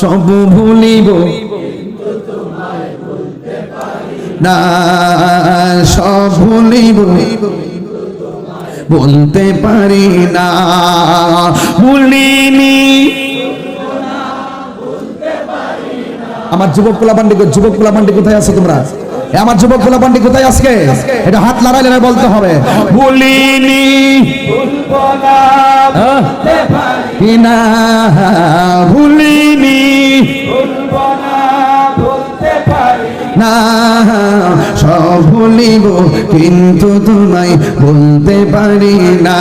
সব ভুলিব। না, সব ভুলিব। বলতে পারি না, ভুলিনি। আমার যুবক পোলাপান্ডি যুবক পোলাপান্ডি কোথায় আছো তোমরা? আমার যুবক পোলাপান্ডি কোথায় আজকে? এটা হাত লড়াইলে না বলতে হবে। ভুলিনি। আহ, না ভুলিনি। না সব ভুলিব কিন্তু তোমায় বলতে পারি না।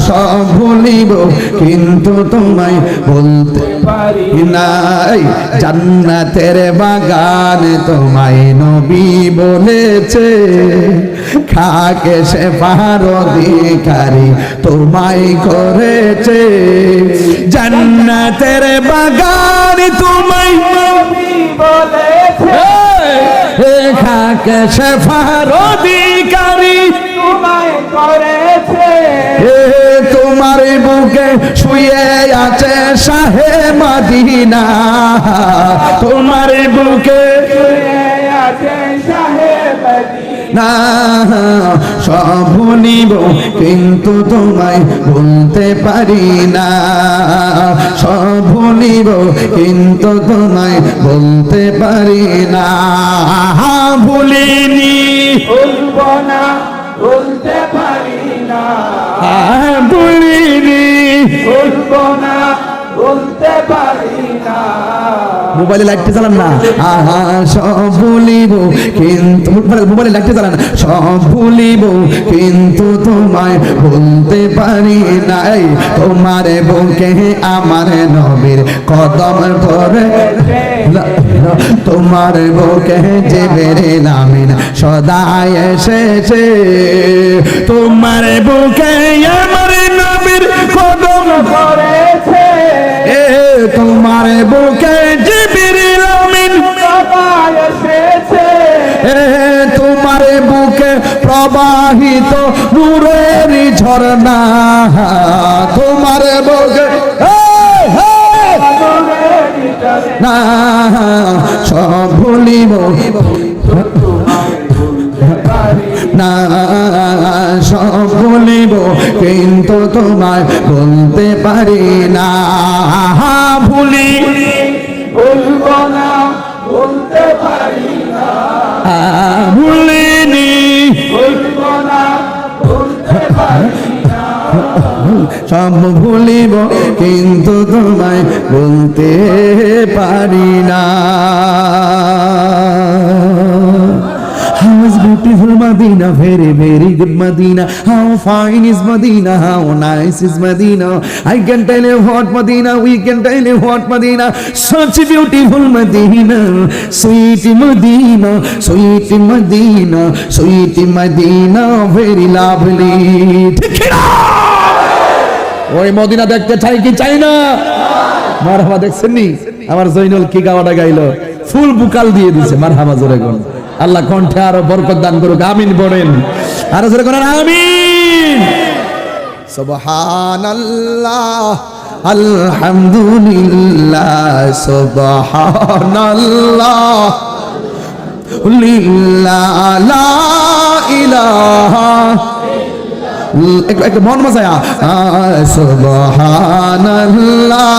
সব ভুলিব কিন্তু তোমায় বলতে পারি না এই জান্নাতের বাগান তোমায় নবী বলেছে। খাকে সে পার অধিকারী তোমায় করেছে। জান্নাতের বাগান তোমায় এই, খাকে সে পার অধিকারী এ তোমার বুকে শুয়ে আছে শাহে মাদিনা। তোমার বুকে না সব ভুলিব কিন্তু তোমায় ভুলতে পারি না। সব ভুলিব কিন্তু তোমায় বলতে পারি না। ভুলিনি। বলতে পারি না। বলব না না। মোবাইলে লাইটটা চালান না। আহা, সব ভুলিব, কিন্তু মোবাইলে লাইটটা চালান সব ভুলিব, কিন্তু তোমায় বলতে পারি নাই। তোমার বুকে আমার নবীর কদম ধরে তোমার বুকে যে বেড়ে নামিন সদাই এসেছে। তোমার বুকে আমার করেছে। এ তোমার বুকে জিবিরিল আমিন। এসেছে। এ তোমার বুকে প্রবাহিত নূরের ঝর্ণা। তোমার বুকে না সব ভুলিব। না সব ভুলিব কিন্তু তোমায় বলতে পারি না। ভুলি বলব না, বলতে পারি বলব সব ভুলিব, কিন্তু তোমায় বলতে পারি না। Is beautiful Medina, very, very good Medina. How fine is Medina, how nice is Medina. I can tell you what Medina, we can tell you what Medina. Such beautiful Medina, sweet Medina, sweet Medina, sweet Medina, very lovely. Take it out! ওই মদিনা দেখতে চাই কি চাই না মারহাবা দেখছেন নি আমার জৈনুল কি গাওয়াটা গাইলো ফুল বুকাল দিয়ে দিছে মারহাবা জোরে কোন আল্লাহ কণ্ঠে আরও বরকত দান করুক, আমিন বলেন। আরও জোরে কোন আমিন। সুবহানাল্লাহ, আলহামদুলিল্লাহ, সুবহানাল্লাহ, লিল্লাহ, লা ইলাহা একটু মন মজায়া সুবহানাল্লাহ।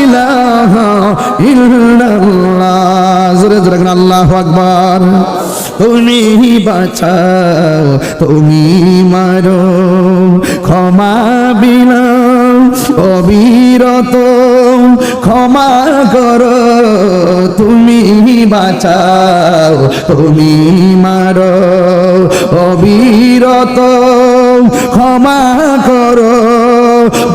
ইলাহা ইল্লাল্লাহ। জোরে জোরে আল্লাহু আকবার। তুমি বাঁচাও, তুমি মারো, ক্ষমা বিনা অবিরত ক্ষমা করো, তুমি বাঁচাও, তুমি মারো, অবিরত ক্ষমা করো।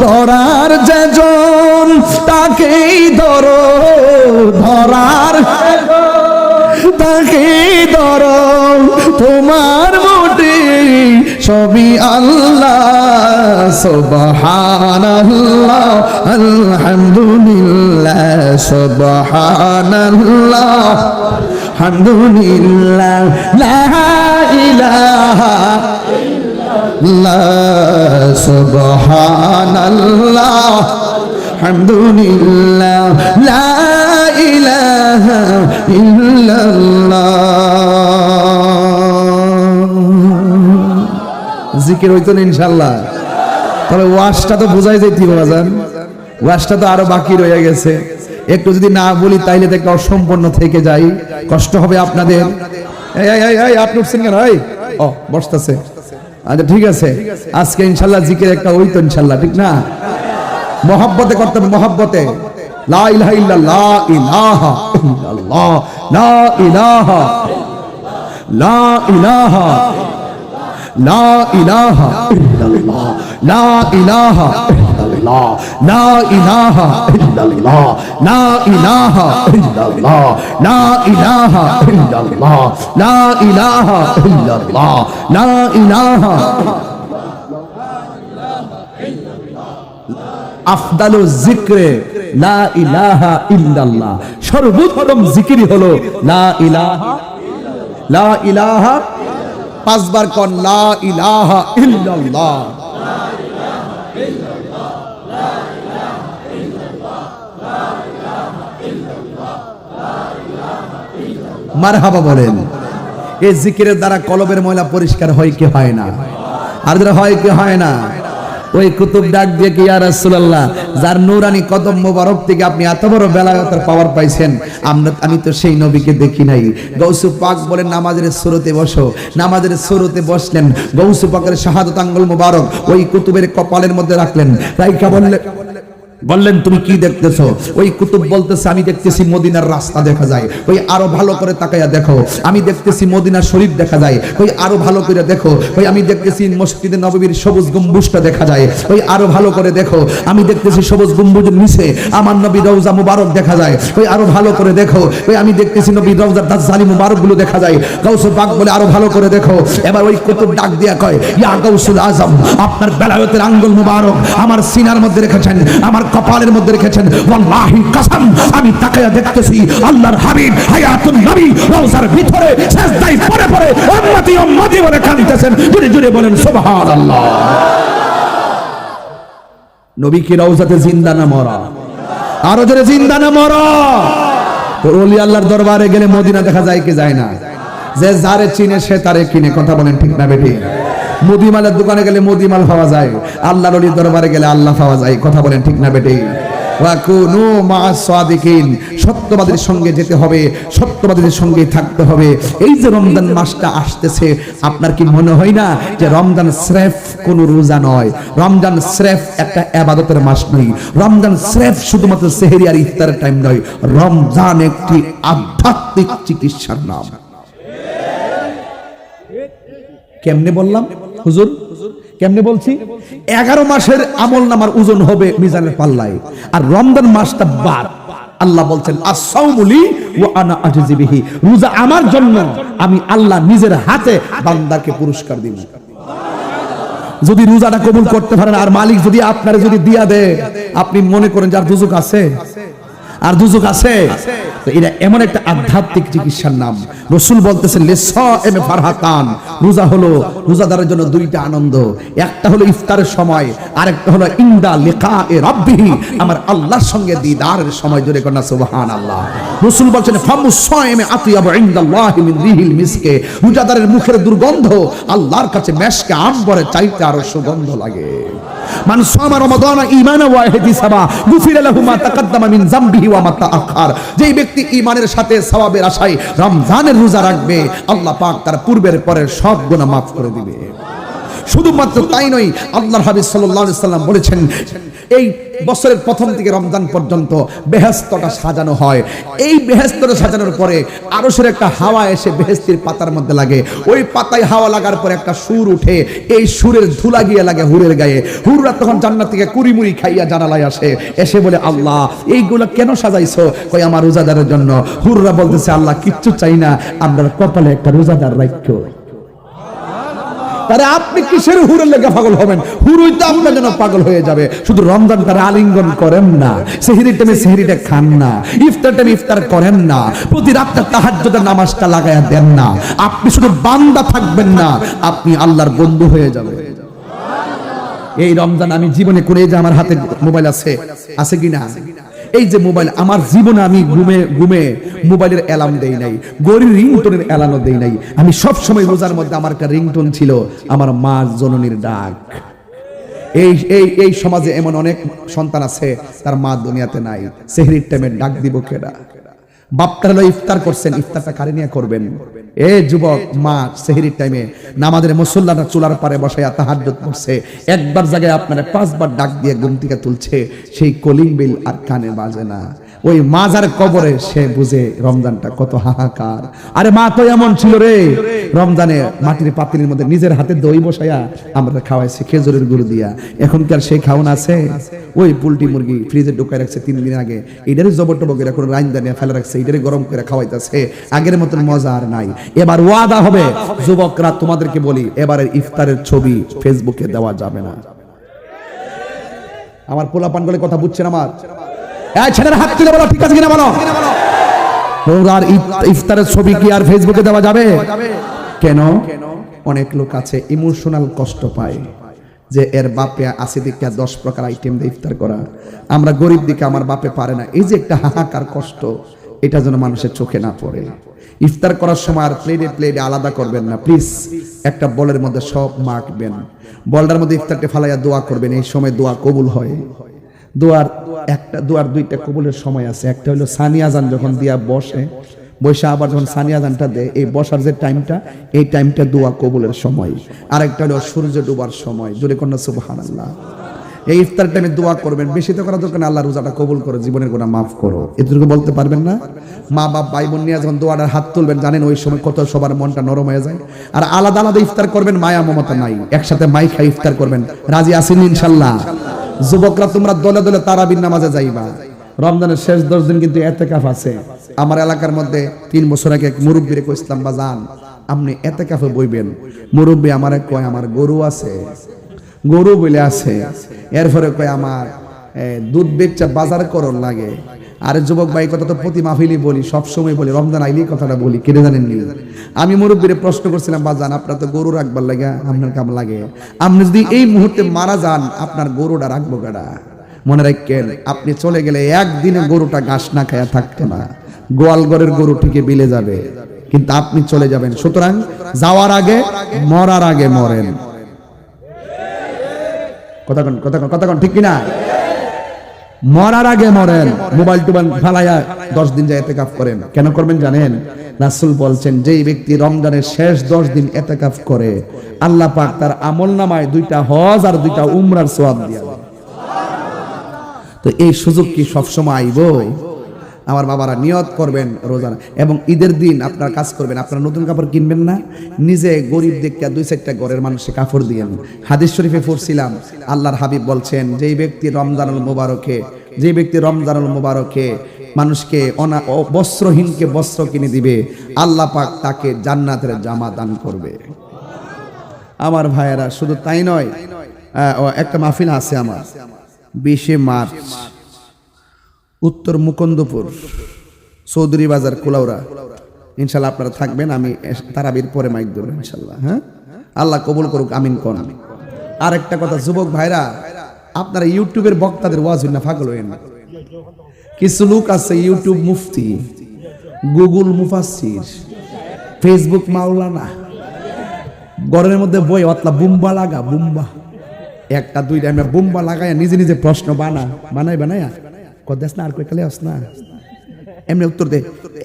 ধরার যেজন, তাকেই ধরো, ধরার তাকেই ধরো। তোমার মোটে সবই আল্লাহ সবহান আল্লাহ আলহামদুলিল্লাহ সবহান আল্লাহ হামদুলিল্লাহ লা ইলাহা জিকির হইতো না ইনশাল্লাহ তবে ওয়াশটা তো বোঝাই যাইতি বাজান। ওয়াশটা তো আরও বাকি রয়ে গেছে। একটু যদি না বলি, তাইলে একটা অসম্পূর্ণ থেকে যাই। কষ্ট হবে আপনাদের। এই আপনি উঠছেন কেন? ও, বসতেছে। আচ্ছা ঠিক আছে। আজকে ইনশাল্লাহ জিকির একটা ওই তো ইনশাল্লাহ, ঠিক না? মহব্বতে করতে হবে মহব্বতে। লা লা ইল্লাল্লাহ, লা ইলাহা ইল্লাল্লাহ, লা ইলাহা ইল্লাল্লাহ, লা ইলাহা ইল্লাল্লাহ, লা ইলাহা ইল্লাল্লাহ ইলাহা আফদালু জিক্রে লা ইলাহা ইল্লাল্লাহ, সর্বোত্তম জিকিরই হলো লা ইলাহা লা ইলাহা, পাঁচবার কর লা ইলাহা ইল্লাল্লাহ। মারহাবা বলেন। এই জিকিরের দ্বারা কলবের ময়লা পরিষ্কার হয় কি হয় না? আর যারা হয় কি হয় না? ওই কুতুব ডাক দিয়ে কি, ইয়া রাসূলুল্লাহ, যার নূরানি কদম মোবারক থেকে আপনি এত বড় বেলায়তের পাওয়ার পাইছেন, আমরা, আমি তো সেই নবীকে দেখি নাই। গৌসু পাক বলেন, নামাজের সুরতে বসো। নামাজের সুরতে বসলেন গৌসু পাকের শাহাদত আঙ্গুল মোবারক ওই কুতুবের কপালের মধ্যে রাখলেন। রাইকা বললেন বললেন, তুমি কি দেখতেছো? ওই কুতুব বলতেছে, আমি দেখতেছি মদিনার রাস্তা দেখা যায়। ওই আরও ভালো করে তাকাইয়া দেখো। আমি দেখতেছি মদিনার শরীফ দেখা যায়। ওই আরও ভালো করে দেখো। ওই আমি দেখতেছি মসজিদে নববীর সবুজ গম্বুজটা দেখা যায়। ওই আরও ভালো করে দেখো। আমি দেখতেছি সবুজ গম্বুজের নিচে আমার নবী রওজা মুবারক দেখা যায়। ওই আরও ভালো করে দেখো। ওই আমি দেখতেছি নবী রওজার দাজ্জালি মুবারকগুলো দেখা যায়। গাউসুল পাক বলে আরও ভালো করে দেখো। এবার ওই কুতুব ডাক দিয়া কয়, ইয়া গাউসুল আজম, আপনার বেলায়তের আঙ্গুল মুবারক আমার সিনার মধ্যে রেখেছেন। আমার কপালের মধ্যে রেখেছেন, ওয়াল্লাহি কসম, আমি তাকায়া দেখতেছি আল্লাহর হাবিব হায়াতুন নবী রওজার ভিতরে, সেজদায় পড়ে পড়ে উম্মতি উম্মতি বলে কাঁদতেছেন। জুড়ে জুড়ে বলেন, সুবহানাল্লাহ। নবী কি রওজাতে জিন্দা না মরা? আরও জোরে, জিন্দা না মরা? তো ওলি আল্লাহর দরবারে গেলে মদিনা দেখা যায় কি যায় না? যে যারে চিনে সে তারে কিনে, কথা বলেন ঠিক না বেটি মুদিমালের দোকানে গেলে মুদিমাল পাওয়া যায়। আল্লাহর অলির দরবারে গেলে আল্লাহ পাওয়া যায়। কথা বলেন ঠিক না বেটি? সত্যবাদীর সঙ্গে যেতে হবে, সত্যবাদীদের সঙ্গে থাকতে হবে। এই যে রমজান মাসটা আসতেছে, আপনার কি মনে হয় না যে রমজান স্রেফ কোন রোজা নয়? রমজান স্রেফ একটা আবাদতের মাস নয়। রমজান স্রেফ শুধুমাত্র সেহেরি আর ইফতারের টাইম নয়। রমজান একটি আধ্যাত্মিক চিকিৎসার নাম। কেমনে বললাম? হুজুর, কেমনে বলছি? এগারো মাসের আমল নামার ওজন হবে মিজানের পাল্লায়, আর রমজান মাসটা বাদ। আল্লাহ বলছেন আসাউমুলি ওয়া আনা আজজি বিহি। রোজা আমার জন্য, আমি আল্লাহ নিজের হাতে বান্দাকে পুরস্কার দিব। যদি রোজাটা কবুল করতে পারেন, আর মালিক যদি আপনারে যদি দিয়া দেয়, আপনি মনে করেন যার দুজক আছে? আর দুজক আছে? তো এটা এমন একটা আধ্যাত্মিক চিকিৎসার নাম। রসুল বলতেছেন এম ফারহাতান। রোজা হলো রোজাদারের জন্য দুইটা আনন্দ। একটা হলো ইফতারের সময়, আরেকটা হলো ইন্দা লেখা এ রব্বিহি। আমার আল্লাহর সঙ্গে দিদারের সময় জোরে কন্যা সুবহান আল্লাহ রসুল বলছেন, ফামু সায়েমে আতিয়াবু ইনদাল্লাহি মিন রিহিল মিসকে। রোজাদারের মুখের দুর্গন্ধ আল্লাহর কাছে মেশকে আম্বরে চাইতে আরও সুগন্ধ লাগে। মান সামা রমাদান ঈমানা ওয়া ইহতিসাবা গুফিরা লাহু মা তাকাদ্দামা মিন যামবিহি ওয়া মা তাআখার। যেই ব্যক্তি ঈমানের সাথে সওয়াবের আশায় রমজানের রোজা রাখবে, আল্লাহ পাক তার পূর্বের পরের সব গুনাহ মাফ করে দিবে। শুধুমাত্র তাই নয়, আল্লাহর হাবিব সাল্লাল্লাহু আলাইহি সাল্লাম বলেছেন এই বছরের প্রথম থেকে রমজান পর্যন্ত বেহেস্তটা সাজানো হয়। এই বেহেস্তটা সাজানোর পরে আরশের একটা হাওয়া এসে বেহেস্তির পাতার মধ্যে লাগে। ওই পাতায় হাওয়া লাগার পরে একটা সুর উঠে, এই সুরের ধুলা গিয়ে লাগে হুরের গায়ে। হুররা তখন জান্নাত থেকে কুড়িমুড়ি খাইয়া জানালায় আসে, এসে বলে, আল্লাহ, এইগুলো কেন সাজাইছো? কই আমার রোজাদারের জন্য। হুররা বলতেছে, আল্লাহ, কিচ্ছু চাই না, আমরা কপালে একটা রোজাদার রাখো তারে আপনি কিসের হুরের লেগে পাগল হবেন? হুরুই তো আপনার জন্য পাগল হয়ে যাবে। শুধু রমজান তারা আলিঙ্গন করেন না সেহরির টাইমে সেহরিটা খান না, ইফতার টাইমে ইফতার করেন না, প্রতি রাতটা তাহাজ্জুদের নামাজটা লাগায়া দেন না। আপনি শুধু বান্দা থাকবেন না, আপনি আল্লাহর বন্ধু হয়ে যাবেন। এই রমজান আমি জীবনে করে যে আমার হাতে মোবাইল আছে আছে কি না এই যে মোবাইল, আমার জীবনে আমি ঘুমে ঘুমে মোবাইলের অ্যালার্ম দেই নাই গরির রিংটোনের অ্যালার্মও দেই নাই। আমি সব সময় রোজার মধ্যে আমার একটা রিংটোন ছিল, আমার মা জননীর ডাক। এই এই এই সমাজে এমন অনেক সন্তান আছে, তার মা দুনিয়াতে নাই। সেহরির টাইমে ডাক দিব কেডা? বাপটার হলো ইফতার করছেন, ইফতারটা কারে নিয়ে করবেন? এ যুবক মা সেহরির টাইমে নামাজের মুসল্লাটা চুলার পারে বসাইয়া তাহাজ্জুদ করছে। একবার জায়গায় আপনারা পাঁচবার ডাক দিয়ে ঘুম থেকে তুলছে। সেই কলিং বিল আর কানে বাজে না। ওই মাজার কবরে সে বুঝে রমজানটা কত হাহাকার। আরে মা, তো এমন ছিল রে। রমজানে মাটির পাতিলের মধ্যে নিজের হাতে দই বসাইয়া আমরা খাওয়াইছি খেজুরের গুঁড়ো দিয়া। এখনকার সেই খাওয়ান আছে? ওই পোলট্রি মুরগি ফ্রিজে ঢুকাই রাখছে তিন দিন আগে। এটারে জবর টবক করে এখন রাইন দানিয়া ফেলে রাখছে এটারে গরম করে খাওয়াইতেছে। আগের মতন মজা আর নাই। এবার ওয়াদা হবে, যুবকরা তোমাদেরকে বলি, এবারের ইফতারের ছবি ফেসবুকে দেওয়া যাবে না। আমার পোলাপান বলে কথা বুঝছেন আমার? ছেলের হাত তুলে বলো, ঠিক আছে কিনা বলো? ইফ- ইফতারের ছবি কি আর ফেসবুকে দেওয়া যাবে? কেন? অনেক লোক আছে ইমোশনাল কষ্ট পায় যে এর বাপে আসি দিকে দশ প্রকার আইটেম দিয়ে ইফতার করা। আমরা গরিব দিকে আমার বাপে পারে না। এই যে একটা হাহাকার কষ্ট, এটা যেন মানুষের চোখে না পড়ে। ইফতার করার সময় আর প্লেটে প্লেটে আলাদা করবেন না। প্লিজ একটা বলের মধ্যে সব মাখবেন। বলটার মধ্যে ইফতারটা ফালাইয়া দোয়া করবেন। এই সময় দোয়া কবুল হয়। দোয়ার একটা দোয়ার দুইটা কবুলের সময় আছে। একটা হলো সানিয়াজান যখন দিয়া বসে বসে আবার যখন সানিয়াজানটা দেয় এই বসার যে টাইমটা এই টাইমটা দোয়া কবুলের সময়। আর একটা হলো সূর্য ডুবার সময়। জোরে কন্যা সুবহানাল্লাহ। এই ইফতার টাইমে দোয়া করবেন। বেশি তো করা দরকার না, আল্লাহ রোজাটা কবুল করো জীবনের গোনা মাফ করো। এটুকু বলতে পারবেন না? মা বাপ ভাই বোন নিয়ে যখন দোয়াটার হাত তুলবেন জানেন ওই সময় কত সবার মনটা নরম হয়ে যায়? আর আলাদা আলাদা ইফতার করবেন মায়া মমতা নাই। একসাথে মাই খাই ইফতার করবেন। রাজি আসেন ইনশাল্লাহ? যুবকরা তোমরা দলে দলে তারাবির নামাজে যাইবা। রমজানের শেষ দশ দিন কিন্তু এতেকাফ আছে। আমার এলাকার মধ্যে তিন বছর আগে এক মুরব্বী রেখে ইসলাম বা যান। আপনি এতেকাফে বইবেন। মুরব্বী আমার কয়, আমার গরু আছে। গরু বলে আছে। এরপরে কয়, আমার দুধ বেচা বাজার করন লাগে। আরে যুবক ভাই, কথা তো প্রতি মাহফিলি বলি সব সময় বলি, রমজান আইলি কথাটা বলি, কেটে জানেন নি? আমি মুরব্বীরে প্রশ্ন করছিলাম, বাজান, আপনার তো গরু রাখবার লাগে, আপনার কাম লাগে? আপনি যদি এই মুহূর্তে মারা যান, আপনার গরুটা রাখব গাড়া মনে রাখেন, আপনি চলে গেলে একদিনে গরুটা ঘাস না খায়া থাকতো না। গোয়ালগড়ের গরু ঠিকই বিলে যাবে, কিন্তু আপনি চলে যাবেন। সুতরাং যাওয়ার আগে, মরার আগে মরেন। কথা কথা কথা ঠিক কিনা? মরার আগে মরেন, মোবাইল টোবাইল ফালাইয়া দশ দিন যায় এতেকাফ করেন। কেন করবেন জানেন? রাসুল বলছেন, যেই ব্যক্তি রমজানের শেষ দশ দিন এতেকাফ করে, আল্লাহ পাক তার আমল নামায় দুইটা হজ আর দুইটা উমরার সোয়াব দিয়া তো এই সুযোগ কি সবসময় আইব? আমার বাবারা নিয়ত করবেন রোজানা এবং ঈদের দিন আপনার কাজ করবেন, আপনারা নতুন কাপড় কিনবেন না। নিজে গরিব দেখতে দুই চারটা ঘরের মানুষে কাপড় দিয়েন। হাদিস শরীফে পড়ছিলাম, আল্লাহর হাবিব বলছেন, যেই ব্যক্তি রমজানুল মোবারকে যে ব্যক্তি রমজানুল মোবারকে মানুষকে অনা বস্ত্রহীনকে বস্ত্র কিনে দিবে, আল্লাহ পাক তাকে জান্নাতের জামা দান করবে। আমার ভাইয়েরা, শুধু তাই নয় একটা মাহফিল আছে আমার, বিশে মার্চ। উত্তর মুকন্দপুর, চৌধুরী বাজার, কুলাউড়া। ইনশাল্লাহ আপনারা থাকবেন, আমি তারাবির পরে মাইক ধরবো ইনশাল্লাহ হ্যাঁ? আল্লাহ কবুল করুক, আমিন কোন। আর একটা কথা, যুবক ভাইরা, আপনারা ইউটিউবের বক্তাদের ওয়াজ না পাগল হইন কিছু লোক আছে ইউটিউব মুফতি, গুগল মুফাসির ফেসবুক মাওলানা গরমের মধ্যে বই, অতলা বুম্বা লাগা, বুম্বা। একটা, দুইটা আমরা বুম্বা লাগায় নিজে নিজে প্রশ্ন বানা, বানাই বানায়া কদেস না আর কই কালে আস এমনি উত্তর দে।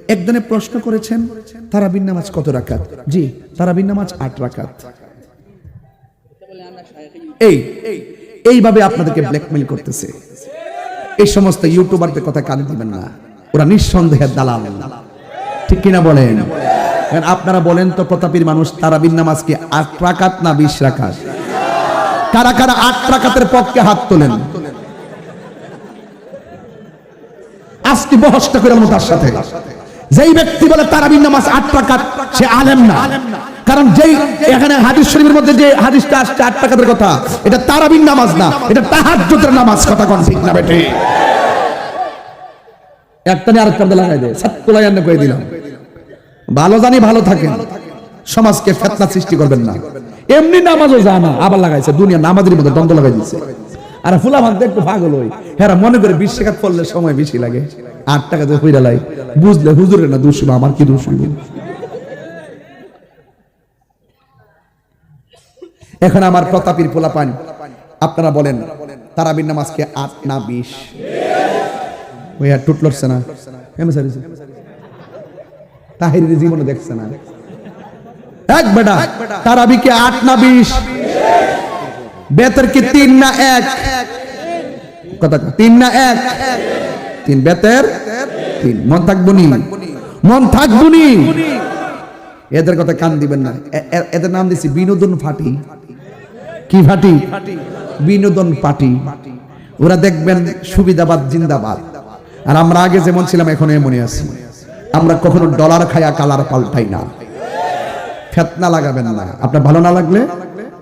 একজনে প্রশ্ন করেছেন তারাবিন নামাজ কত রাকাত? জি তারাবিন নামাজ আট রাকাত। এই, এইভাবে আপনাদেরকে ব্ল্যাকমেল করতেছে। এই সমস্ত ইউটিউবারদের কথা কান দিবেন না। ওরা নিঃসন্দেহে দালাল। ঠিক কিনা বলেন? কারণ আপনারা বলেন তো, প্রতাপীর মানুষ তারাবিন নামাজ কি আট রাকাত না বিশ রাকাত? কারা কারা আট রাকাতের পক্ষে হাত তোলেন? আজকে বহসটা করে তার সাথে। যেই ব্যক্তি বলে তারাবির নামাজ আট টাকাত সে আলেম না। কারণ যেই এখানে হাদিস শরীফের মধ্যে যে হাদিসটা আসছে আট টাকাতের কথা, এটা তারাবির নামাজ না, এটা তাহাজ্জুদের নামাজ, কথা কোন ঠিক না বেটে একটা নিয়ে আরেকটা লাগাই দে সাতকুলাই আন্ন করে দিলাম? ভালো জানি ভালো থাকেন, সমাজকে ফেতনা সৃষ্টি করবেন না। এমনি নামাজও জানা, আবার লাগাইছে, দুনিয়া নামাজের মধ্যে দ্বন্দ্ব লাগাই দিচ্ছে আর ফুলা ভাঙতে একটু পাগল হই। হ্যাঁ মনে করে বিশ টাকা পড়লে সময় বেশি লাগে। আট টাকা দিয়ে হইরা লাই। বুঝলে হুজুরের না দুশো আমার কি দুশো এখন আমার প্রতাপীর পোলা পান আপনারা বলেন, তারাবির নামাজকে আট না বিশ? ওই আর টুট লড়ছে না। এমএ সারিছে তাহিরের জীবনে দেখছে না। এক বেটা তারাবিকে আট না বিশ? বেতের কি তিন না এক? কথা তিন না এক? তিন বেতের তিন। মন থাকব নি? মন থাকব নি? এদের কথা কান দিবেন না। এদের নাম দিছি বিনোদন ফাটি। কি ফাটি? বিনোদন পার্টি ওরা দেখবেন সুবিধাবাদ, জিন্দাবাদ। আর আমরা আগে যেমন ছিলাম, এখন এমনই আছি। আমরা কখনো ডলার খায়া, কালার পাল্টাই না। ফেতনা লাগাবেন না। আপনার ভালো না লাগলে?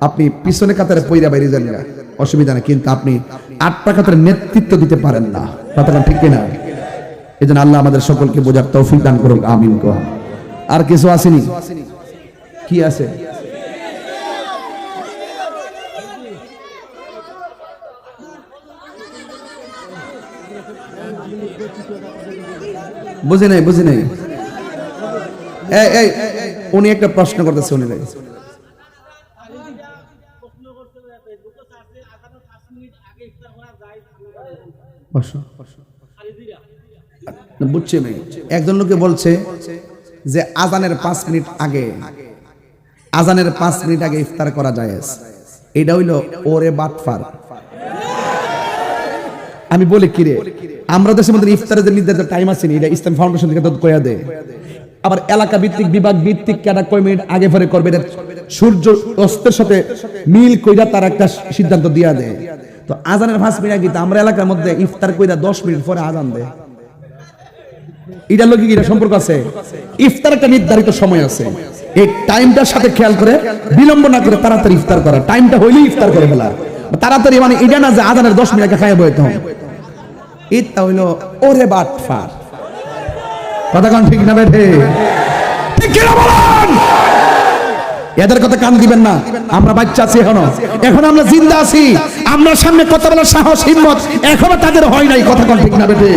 আপনি পিছনে কাতারে পইরা বাইরে যান না। অসুবিধা নেই, কিন্তু আপনি আট টাকাতের নেতৃত্ব দিতে পারেন না। কথাটা ঠিক না এই জন্য আল্লাহ আমাদের সকলকে বোঝার তৌফিক দান করুক, আমিন কহ আর কিছু আসেনি? কি আছে? বুঝি নাই, বুঝে নাই। এই উনি একটা প্রশ্ন করতেছে, উনি ভাই বুঝছি আমি। একজন লোকে বলছে যে আজানের পাঁচ মিনিট আগে আজানের পাঁচ মিনিট আগে ইফতার করা যায়। এটা হইল ওরে বাটফার। আমি বলি কিরে আমরা দেশের মধ্যে ইফতারের যে নির্ধারিত টাইম আছে নি, এটা ইসলাম ফাউন্ডেশন থেকে তো কয়া দেয় আবার এলাকা ভিত্তিক বিভাগ ভিত্তিক কেটা কয় মিনিট আগে পরে করবে সূর্য অস্তের সাথে মিল কইরা তার একটা সিদ্ধান্ত দিয়া দেয়। তো আজানের পাঁচ মিনিট আগে আমরা এলাকার মধ্যে ইফতার কইরা দশ মিনিট পরে আজান দেয়। এটার সম্পর্ক আছে? ইফতার একটা নির্ধারিত সময় আছে। এই টাইমটার সাথে খেয়াল করে, বিলম্ব না করে তাড়াতাড়ি ইফতার করা। টাইমটা হইলেই ইফতার করে ফেলা। তাড়াতাড়ি মানে এটা না যে আজানের দশ মিনিট খাইয়া বইতে হবে। এটা হইল ওরে বাট ফার কথা ঠিক না বেঠে? ঠিক কিনা বলেন? এদের কথা কান দিবেন না। আমরা বাচ্চা আছি এখনও। এখন আমরা জিন্দা আছি। আমরা সামনে কথা বলার সাহস হিম্মত এখনও তাদের হয় নাই। কথা কন ঠিক না বেঠে?